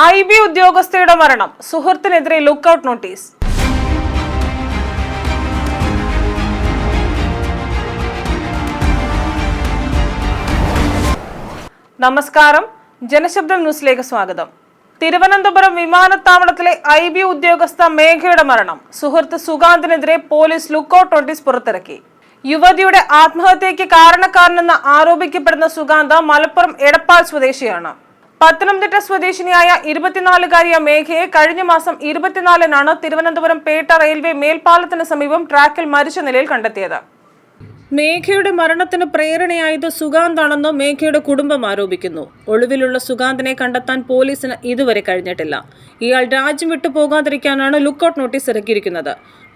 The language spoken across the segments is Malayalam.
ഐ ബി ഉദ്യോഗസ്ഥയുടെ മരണം. സുഹൃത്തിനെതിരെ ലുക്കൌട്ട് നോട്ടീസ്. നമസ്കാരം. ജനശബ്ദം ന്യൂസിലേക്ക് സ്വാഗതം. തിരുവനന്തപുരം വിമാനത്താവളത്തിലെ ഐ ബി ഉദ്യോഗസ്ഥ മേഘയുടെ മരണം. സുഹൃത്ത് സുഗാന്തിനെതിരെ പോലീസ് ലുക്കൌട്ട് നോട്ടീസ് പുറത്തിറക്കി. യുവതിയുടെ ആത്മഹത്യയ്ക്ക് കാരണക്കാരനെന്ന് ആരോപിക്കപ്പെടുന്ന സുഗാന്ത മലപ്പുറം എടപ്പാൾ സ്വദേശിയാണ്. പത്തനംതിട്ട സ്വദേശിനിയായ ഇരുപത്തിനാലുകാരിയ മേഘയെ കഴിഞ്ഞ മാസം ഇരുപത്തിനാലിനാണ് തിരുവനന്തപുരം പേട്ട റെയിൽവേ മേൽപ്പാലത്തിന് സമീപം ട്രാക്കിൽ മരിച്ച നിലയിൽ കണ്ടെത്തിയത്. മേഘയുടെ മരണത്തിന് പ്രേരണയായത് സുഗാന്താണെന്ന് മേഘയുടെ കുടുംബം ആരോപിക്കുന്നു. ഒളിവിലുള്ള സുഗാന്തിനെ കണ്ടെത്താൻ പോലീസിന് ഇതുവരെ കഴിഞ്ഞിട്ടില്ല. ഇയാൾ രാജ്യം വിട്ടു പോകാതിരിക്കാനാണ് ലുക്കൌട്ട് നോട്ടീസ് ഇറക്കിയിരിക്കുന്നത്.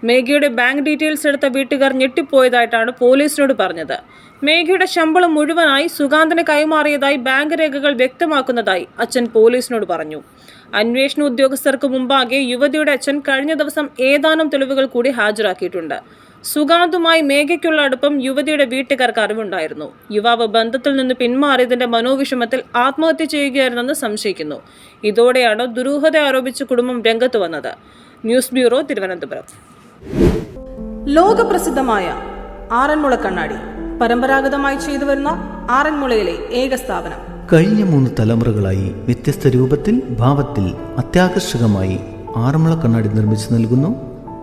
മേഘയുടെ ബാങ്ക് ഡീറ്റെയിൽസ് എടുത്ത വീട്ടുകാർ ഞെട്ടിപ്പോയതായിട്ടാണ് പോലീസിനോട് പറഞ്ഞത്. മേഘയുടെ ശമ്പളം മുഴുവനായി സുഗാന്തിന് കൈമാറിയതായി ബാങ്ക് രേഖകൾ വ്യക്തമാക്കുന്നതായി അച്ഛൻ പോലീസിനോട് പറഞ്ഞു. അന്വേഷണ ഉദ്യോഗസ്ഥർക്ക് മുമ്പാകെ യുവതിയുടെ അച്ഛൻ കഴിഞ്ഞ ദിവസം ഏതാനും തെളിവുകൾ കൂടി ഹാജരാക്കിയിട്ടുണ്ട്. സുഗാന്തുമായി മേഘയ്ക്കുള്ള അടുപ്പം യുവതിയുടെ വീട്ടുകാർക്ക് അറിവുണ്ടായിരുന്നു. യുവാവ് ബന്ധത്തിൽ നിന്ന് പിന്മാറിയതിന്റെ മനോവിഷമത്തിൽ ആത്മഹത്യ ചെയ്യുകയായിരുന്നെന്ന് സംശയിക്കുന്നു. ഇതോടെയാണ് ദുരൂഹത ആരോപിച്ച് കുടുംബം രംഗത്ത് വന്നത്. News bureau Thiruvananthapuram. ലോകപ്രസിദ്ധമായ ആറന്മുള കണ്ണാടി. പരമ്പരാഗതമായി ചെയ്തു വരുന്ന ആറന്മുളയിലെ ഏക സ്ഥാപനം. കഴിഞ്ഞ മൂന്ന് തലമുറകളായി വ്യത്യസ്ത രൂപത്തിൽ ഭാവത്തിൽ അത്യാകർഷകമായി ആറന്മുള കണ്ണാടി നിർമ്മിച്ചു നൽകുന്നു.